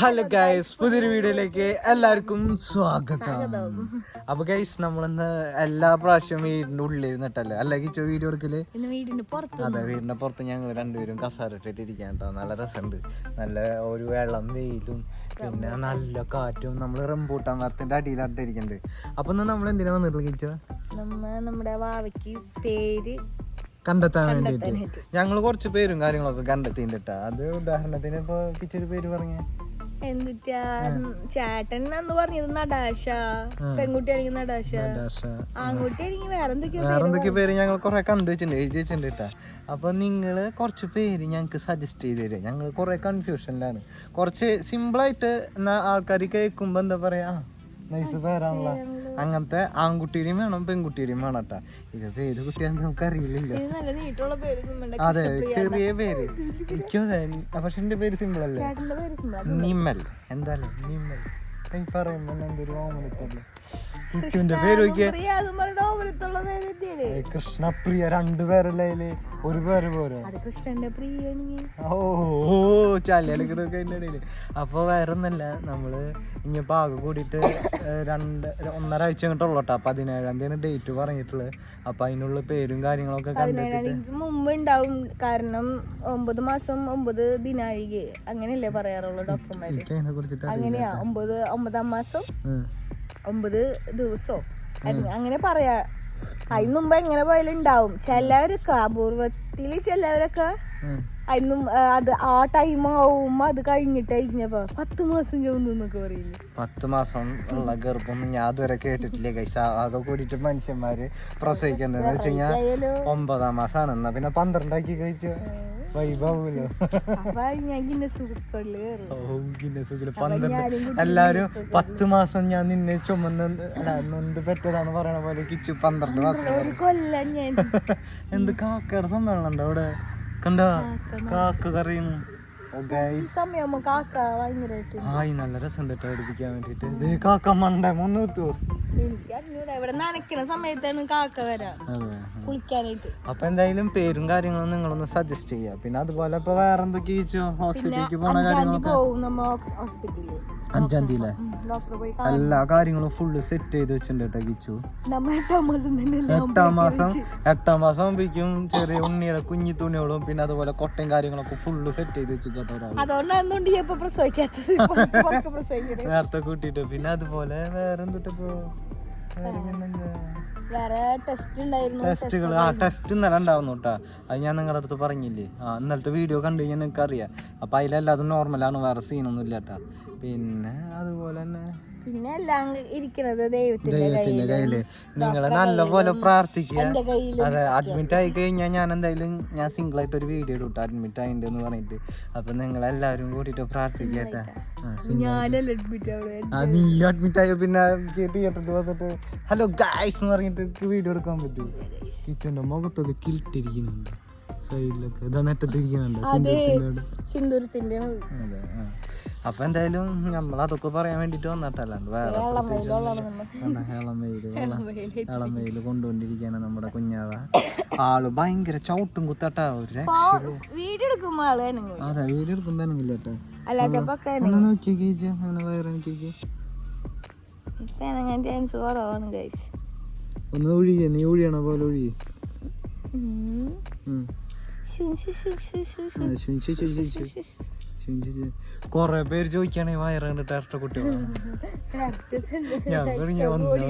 Hello guys പുതിയൊരു വീഡിയോയിലേക്ക് എല്ലാവർക്കും സ്വാഗതം. അപ്പൊ ഗൈസ് നമ്മളിന്ന് എല്ലാ പ്രാവശ്യവും വീടിന്റെ ഉള്ളിൽ ഇരുന്നിട്ടല്ലേ അല്ലെങ്കിൽ വീഡിയോ എടുക്കൽ? അതെ വീടിന്റെ പുറത്ത് ഞങ്ങൾ രണ്ടുപേരും കസാര ഇട്ടിട്ട് ഇരിക്കാൻ കേട്ടോ നല്ല രസമുണ്ട്. നല്ല ഒരു വെള്ളം വെയിലും പിന്നെ നല്ല കാറ്റും. നമ്മൾ റംബൂട്ടാൻ മരത്തിന്റെ അടിയിലായിട്ട് ഇരിക്കുന്നുണ്ട് അപ്പൊ നമ്മൾ എന്തിനാ വന്നിട്ടുള്ള നമ്മുടെ വാവയ്ക്ക് പേര് കണ്ടെത്താൻ വേണ്ടിയിട്ട്. ഞങ്ങൾ കുറച്ച് പേരും കാര്യങ്ങളൊക്കെ കണ്ടെത്തിയിട്ടാ അത് ഉദാഹരണത്തിന് ഇപ്പൊ കിച്ചൊരു പേര് പറഞ്ഞ. എന്നിട്ടാ ചേട്ടൻ എന്ന് പറഞ്ഞത് നടാശ. പെൺകുട്ടിയാണെങ്കിൽ നടാശ. ആൺകുട്ടിയാണെങ്കിൽ വേറെ എന്തൊക്കെയോ വേറെ എന്തൊക്കെ പേര് ഞങ്ങൾ കുറെ കണ്ടു വെച്ചിട്ടുണ്ട് എഴുതി വെച്ചിട്ടുണ്ട് കേട്ടാ. അപ്പൊ നിങ്ങൾ കുറച്ച് പേര് ഞങ്ങൾക്ക് സജസ്റ്റ് ചെയ്ത് തരും. ഞങ്ങൾ കുറെ കൺഫ്യൂഷനിലാണ് കുറച്ച് സിമ്പിൾ ആയിട്ട് എന്നാ ആൾക്കാർ കേൾക്കുമ്പോ എന്താ പറയാ നൈസ് പേരാണല്ലോ അങ്ങനത്തെ ആൺകുട്ടിയുടെയും വേണം പെൺകുട്ടിയുടെയും വേണം കേട്ടാ ഇത് പേര് കുട്ടിയാണെന്ന് നമുക്ക് അറിയില്ലല്ലോ വേണ്ട അതെ ചെറിയ പേര്. എനിക്കും അതെ പക്ഷെ എന്റെ പേര് സിമ്പിൾ അല്ലേ? നിമ്മൽ. എന്താല്ലേ നിമ്മൽ. കിച്ചുവിന്റെ പേര് കൃഷ്ണപ്രിയ രണ്ടുപേരല്ലേ പേരല്ലേ ഒരു പേര് പോരോ. കൃഷ്ണന്റെ ഓ ചല്ല ചാലിയാലൊക്കെ അതിന്റെ ഇടയിൽ. അപ്പൊ വേറെ ഒന്നല്ല നമ്മൾ ഇനിയിപ്പോ ആകെ കൂടിയിട്ട് രണ്ട് ഒന്നര ആഴ്ച കിട്ടുള്ളൂ കേട്ടോ പതിനേഴാം തീയതി ഡേറ്റ് പറഞ്ഞിട്ടുള്ളത്. അപ്പൊ അതിനുള്ള പേരും കാര്യങ്ങളൊക്കെ കണ്ടിട്ട് മുമ്പ് ഉണ്ടാവും. കാരണം ഒമ്പത് മാസം ഒമ്പത് ദിനാഴിക അങ്ങനെയല്ലേ പറയാറുള്ളൂ ഡോക്ടർമാര്. അങ്ങനെയാ ഒമ്പത് ഒമ്പതാം മാസം ഒമ്പത് ദിവസവും. അങ്ങനെ പറയാ. അതിന് മുമ്പ് എങ്ങനെ പോയാലും ഉണ്ടാവും. ചിലവരൊക്കെ അപൂർവത്തിൽ ചിലവരൊക്കെ അതിന് അത് ആ ടൈം ആവുമ്പോ അത് കഴിഞ്ഞിട്ടായിരിക്കപ്പോ പത്ത് മാസം ചോന്നൊക്കെ പറയുന്നു. പറയില്ലേ പത്ത് മാസം ഉള്ള ഗർഭം ഞാൻ അതുവരെ കേട്ടിട്ടില്ല കൈസ ആകെ കൂടിയിട്ട് മനുഷ്യന്മാര് പ്രസവിക്കുന്നത് വെച്ച് കഴിഞ്ഞാൽ ഒമ്പതാം മാസമാണ് എന്നാ പിന്നെ പന്ത്രണ്ടാക്കി കഴിച്ചു? പന്ത്രണ്ട് എല്ലാരും പത്ത് മാസം ഞാൻ നിന്നെ ചുമന്ന് നൊന്ത് പെട്ടതാന്ന് പറയണ പോലെ കിച്ചു പന്ത്രണ്ട് മാസം എന്ത് കാക്കയുടെ സമ്മേളനം ഉണ്ടോ അവിടെ? കണ്ടോ? കാക്ക കറിയും ആയി നല്ല രസം കേട്ടോ പഠിപ്പിക്കാൻ വേണ്ടിട്ട്. കാക്ക മണ്ട മുന്നൂത്തു. അപ്പൊ എന്തായാലും പേരും കാര്യങ്ങളും നിങ്ങളൊന്ന് സജസ്റ്റ് ചെയ്യാ. പിന്നെ അതുപോലെ ഇപ്പൊ വേറെ എന്തൊക്കെ ചോദിച്ചു? ഹോസ്പിറ്റലിലേക്ക് പോണ കാര്യങ്ങളൊക്കെ? അഞ്ചാം തീയതി ഡോക്ടറെ പോയി എല്ലാ കാര്യങ്ങളും ഫുള്ള് സെറ്റ് ചെയ്ത് വെച്ചിട്ടുണ്ട് കിച്ചു. എട്ടാം മാസം എട്ടാം മാസം ആകുമ്പോഴേക്കും ചെറിയ ഉണ്ണിയുടെ കുഞ്ഞി തുണികളും പിന്നെ അതുപോലെ കൊട്ടയും കാര്യങ്ങളൊക്കെ ഫുള്ള് സെറ്റ് ചെയ്ത് വെച്ചു കേട്ടോ ഒരാൾ നേരത്തെ കൂട്ടിയിട്ട് പിന്നെ അതുപോലെ വേറെ എന്തിട്ടിപ്പോ? വേറെ ടെസ്റ്റ് ഉണ്ടായിരുന്നു. ടെസ്റ്റുകൾ ആ ടെസ്റ്റ് ഇന്നലെ ഉണ്ടാവുന്നു കേട്ടോ അത് ഞാൻ നിങ്ങളുടെ അടുത്ത് പറഞ്ഞില്ലേ. ആ ഇന്നലത്തെ വീഡിയോ കണ്ടു കഴിഞ്ഞാൽ നിങ്ങൾക്ക് അറിയാം. അപ്പം അതിലെല്ലാം അത് നോർമലാണ് വേറെ സീനൊന്നും ഇല്ല കേട്ടോ പിന്നെ അതുപോലെ തന്നെ പിന്നെ എല്ലാം ഇരിക്കണത് ദൈവത്തിന്റെ ദൈവത്തിന്റെ കയ്യിൽ നിങ്ങൾ നല്ലപോലെ പ്രാർത്ഥിക്കുക. എന്റെ അതെ അഡ്മിറ്റ് ആയി കഴിഞ്ഞാൽ ഞാൻ എന്തായാലും ഞാൻ സിംഗിൾ ആയിട്ട് ഒരു വീഡിയോ ഇട്ടു അഡ്മിറ്റ് ആയിട്ടുണ്ട് എന്ന് പറഞ്ഞിട്ട് അപ്പൊ നിങ്ങൾ എല്ലാവരും കൂടിയിട്ട് പ്രാർത്ഥിക്കട്ടെ ഞാനല്ല അഡ്മിറ്റ് ആ, നീ അഡ്മിറ്റ് ആയ? പിന്നെ തിയേറ്ററിൽ വന്നിട്ട് ഹലോ ഗായ്സ് എന്ന് പറഞ്ഞിട്ട് വീഡിയോ എടുക്കാൻ പറ്റൂ. ഇക്കന്റെ മുഖത്തൊക്കെ കിൽട്ടിരിക്കുന്നുണ്ട് സൈഡിലൊക്കെ. ഇതാ നെറ്റത്തിരിക്കുന്നുണ്ട് സിന്ധുത്തിന്റെ സിന്ദൂരത്തിന്റെ അതെ ആ. അപ്പൊ എന്തായാലും നമ്മൾ അതൊക്കെ പറയാൻ വേണ്ടിട്ട് വന്നിട്ടല്ലാണ്ട് വേറെ ഇളമയിൽ കൊണ്ടുകൊണ്ടിരിക്കുകയാണ് നമ്മുടെ കുഞ്ഞാവ. ആൾ ഭയങ്കര ചവിട്ടും കുത്തട്ടാ ഒരു രക്ഷ- അതെ എടുക്കുമ്പോ കേട്ടോ അങ്ങനെ ഗൈസ് ഒന്ന് ഒഴിയേ നീ ഒഴിയണ പോലെ ഒഴിയേ കൊറേ പേര് ചോദിക്കാണെ വയറ് കണ്ടിട്ട് ഇരട്ട കുട്ടികൾ ഞാൻ പറഞ്ഞു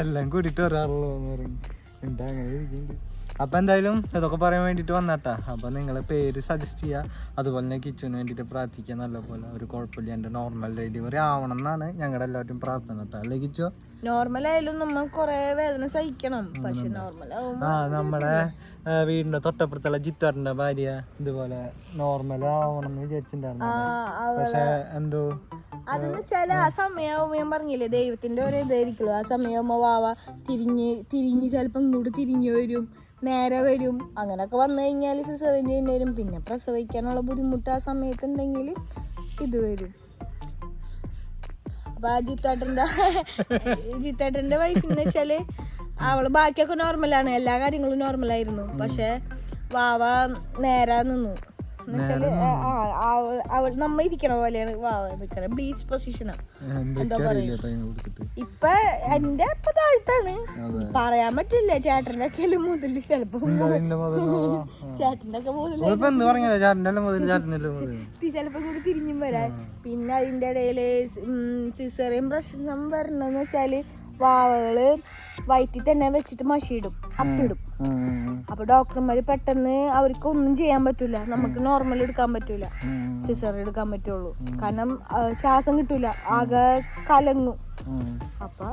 എല്ലാം കൂടിയിട്ട് ഒരാളുള്ളൂ എന്ന് പറഞ്ഞു. എന്താ അങ്ങനെ ഇരിക്കുന്നുണ്ട് അപ്പൊ എന്തായാലും ഇതൊക്കെ പറയാൻ വേണ്ടിയിട്ട് വന്നാട്ടാ. അപ്പം നിങ്ങൾ പേര് സജസ്റ്റ് ചെയ്യുക അതുപോലെ തന്നെ കിച്ചന് വേണ്ടിയിട്ട് പ്രാർത്ഥിക്കുക നല്ലപോലെ ഒരു കുഴപ്പമില്ല. എന്റെ നോർമൽ ഡെലിവറി ആവണം എന്നാണ് ഞങ്ങളുടെ എല്ലാവരും പ്രാർത്ഥന കേട്ടോ. അല്ലേ കിച്ചോ? നോർമൽ ആയാലും നമ്മൾ കുറേ വേദന സഹിക്കണം. പക്ഷെ നോർമൽ ആ നമ്മുടെ വീടിന്റെ തൊട്ടപ്പുറത്തുള്ള ജിത്താറിന്റെ ഭാര്യ ഇതുപോലെ നോർമൽ ആവണം എന്ന് വിചാരിച്ചിട്ടുണ്ടായിരുന്നു പക്ഷെ എന്തോ അതെന്ന് വെച്ചാൽ ആ സമയാവുമ്പോ ഞാൻ പറഞ്ഞില്ലേ ദൈവത്തിന്റെ ഒരു ഇതായിരിക്കുള്ളൂ. ആ സമയാവുമ്പോ വാവ തിരിഞ്ഞ് തിരിഞ്ഞ് ചിലപ്പോ ഇങ്ങോട്ട് തിരിഞ്ഞു വരും നേരെ വരും. അങ്ങനൊക്കെ വന്നു കഴിഞ്ഞാൽ സിസറിൻ ചെയ്യേണ്ടി വരും. പിന്നെ പ്രസവിക്കാനുള്ള ബുദ്ധിമുട്ട് ആ സമയത്തുണ്ടെങ്കിൽ ഇത് വരും. അപ്പൊ ആ ജിത്തേട്ടന്റെ ജിത്തേട്ടന്റെ വൈഫെന്ന് വെച്ചാൽ അവൾ ബാക്കിയൊക്കെ നോർമലാണ് എല്ലാ കാര്യങ്ങളും നോർമലായിരുന്നു പക്ഷെ വാവ നേരാ നിന്നു. നമ്മ ഇരിക്കണ പോലെയാണ് വാവ നിക്കണ. ബ്ലീച്ച് പൊസിഷനാണ് അറിയില്ല ട്രെയിൻ ഇപ്പൊ എന്റെ ഇപ്പൊ താഴ്ത്താണ്. പറയാൻ പറ്റില്ല ചേട്ടന്റെ ഒക്കെ മുതൽ. ചെലപ്പോ എന്താ ചേട്ടന്റെ ഒക്കെ എന്ത് മുതൽ ചിലപ്പോ കൂടി തിരിഞ്ഞും വരാൻ പിന്നെ അതിന്റെ ഇടയിൽ സിസറിയും പ്രശ്നം വരണെന്ന് വെച്ചാൽ വാവകൾ വയറ്റിൽ തന്നെ വെച്ചിട്ട് മഷിയിടും അപ്പിടും അപ്പൊ ഡോക്ടർമാര് പെട്ടെന്ന് അവർക്ക് ഒന്നും ചെയ്യാൻ പറ്റൂല. നമുക്ക് നോർമൽ എടുക്കാൻ പറ്റൂല. സിസർ എടുക്കാൻ പറ്റുള്ളൂ. കാരണം ശ്വാസം കിട്ടൂല. ആകെ കലങ്ങും. അപ്പൊ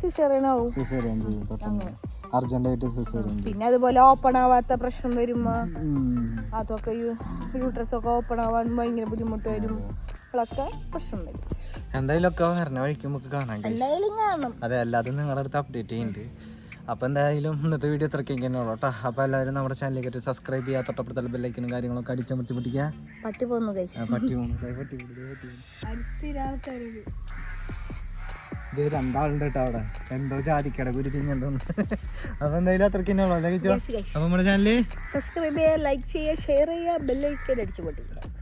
സിസേറിയൻ പിന്നെ അതുപോലെ ഓപ്പൺ ആവാത്ത പ്രശ്നം വരുമ്പോ അതൊക്കെ യൂട്രസ് ഒക്കെ ഓപ്പൺ ആവാൻ ഭയങ്കര ബുദ്ധിമുട്ട് വരും. അപ്പോഴൊക്കെ പ്രശ്നം വരും. എന്തായാലും ഒക്കെ വരണ വഴിക്ക് നമുക്ക് കാണും അതെ അല്ലാതെ നിങ്ങളുടെ അടുത്ത് അപ്ഡേറ്റ് ചെയ്യുന്നുണ്ട് അപ്പോൾ എന്തായാലും ഇന്നത്തെ വീഡിയോ ഇത്രയ്ക്ക് തന്നെയുള്ളൂ കേട്ടോ. അപ്പോൾ എല്ലാവരും നമ്മുടെ ചാനലിലേക്ക് സബ്സ്ക്രൈബ് ചെയ്യുക തൊട്ടപ്പുറത്തുള്ള ബെല്ലൈക്കനും കാര്യങ്ങളൊക്കെ അടിച്ചമർത്തി പിടിക്കുക പട്ടി പോകുന്നത് പട്ടി പോകുന്നു. പട്ടി. ഇത് രണ്ടാളുണ്ട് കേട്ടോ അവിടെ. എന്തോ ജാതിക്കട കുരി തിന്നെന്തോ അപ്പോൾ എന്തായാലും അത്രയ്ക്ക് അല്ലേ കിച്ചോ അപ്പോൾ നമ്മുടെ ചാനൽ സബ്സ്ക്രൈബ് ചെയ്യുക ലൈക്ക് ചെയ്യുക ഷെയർ ചെയ്യുക ബെല്ലൈക്കൻ അടിച്ചു പൊട്ടിക്കുക